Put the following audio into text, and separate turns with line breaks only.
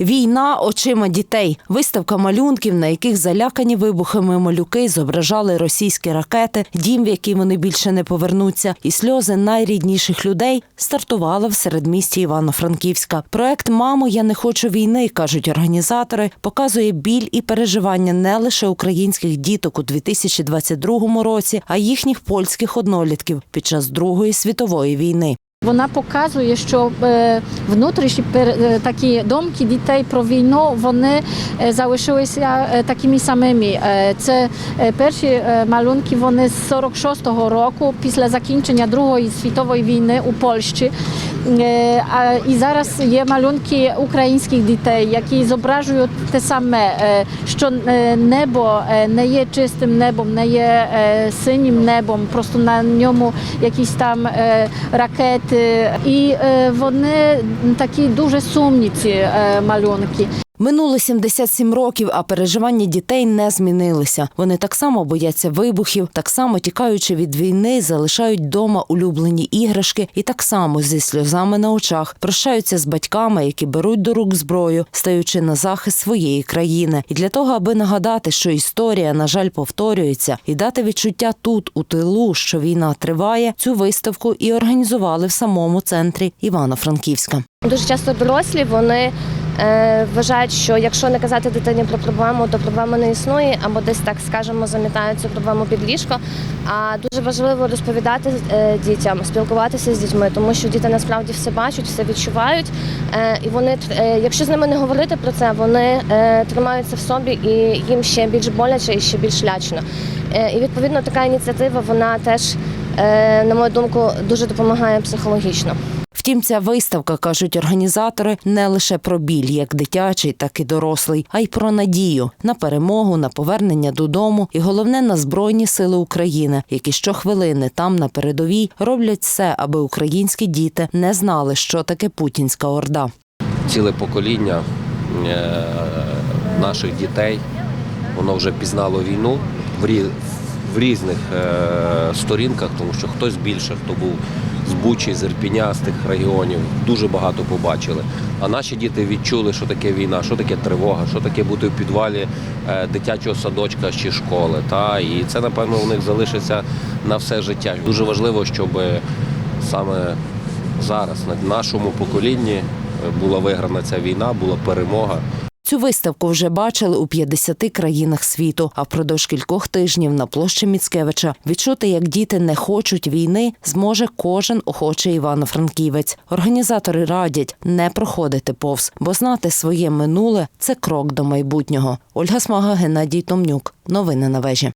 Війна очима дітей. Виставка малюнків, на яких залякані вибухами малюки зображали російські ракети, дім, в який вони більше не повернуться, і сльози найрідніших людей стартувала в середмісті Івано-Франківська. Проект Мамо, я не хочу війни, кажуть організатори, показує біль і переживання не лише українських діток у 2022 році, а їхніх польських однолітків під час Другої світової війни.
Вона показує, що е, внутрішні е, такі думки дітей про війну вони е, залишилися такими самими. Це перші малюнки вони з 46-го року, після закінчення Другої світової війни у Польщі. Е, і зараз є малюнки українських дітей, які зображують те саме, е, що е, небо не є чистим небом, не є синім небом, просто на ньому якісь там ракети. І вони такі дуже сумні ці малюнки.
Минуло 77 років, а переживання дітей не змінилися. Вони так само бояться вибухів, так само тікаючи від війни, залишають вдома улюблені іграшки і так само зі сльозами на очах прощаються з батьками, які беруть до рук зброю, стаючи на захист своєї країни. І для того, аби нагадати, що історія, на жаль, повторюється, і дати відчуття тут, у тилу, що війна триває, цю виставку і організували в самому центрі Івано-Франківська.
Дуже часто дорослі вони вважають, що якщо не казати дитині про проблему, то проблема не існує, або десь так скажемо, замітають цю проблему під ліжко. А дуже важливо розповідати е, дітям, спілкуватися з дітьми, тому що діти насправді все бачать, все відчувають. Е, і вони, е, якщо з ними не говорити про це, вони е, тримаються в собі і їм ще більш боляче і ще більш лячно. Е, і відповідно така ініціатива вона теж, е, на мою думку, дуже допомагає психологічно.
Втім, ця виставка, кажуть організатори, не лише про біль, як дитячий, так і дорослий, а й про надію на перемогу, на повернення додому і головне на збройні сили України, які щохвилини там на передовій роблять все, аби українські діти не знали, що таке путінська орда.
ціле покоління е, наших дітей, воно вже пізнало війну в, різних е, сторінках, тому що хтось більше, хто був з Бучі, з Ірпіня, з тих регіонів, дуже багато побачили. А наші діти відчули, що таке війна, що таке тривога, що таке бути в підвалі е, дитячого садочка чи школи. Та? І це, напевно, у них залишиться на все життя. Дуже важливо, щоб саме зараз на нашому поколінні була виграна ця війна, була перемога.
Цю виставку вже бачили у 50 країнах світу. А впродовж кількох тижнів на площі Міцкевича відчути, як діти не хочуть війни, зможе кожен охочий івано-франківець. Організатори радять не проходити повз, бо знати своє минуле це крок до майбутнього. Ольга Смага, Геннадій Томнюк. Новини на вежі.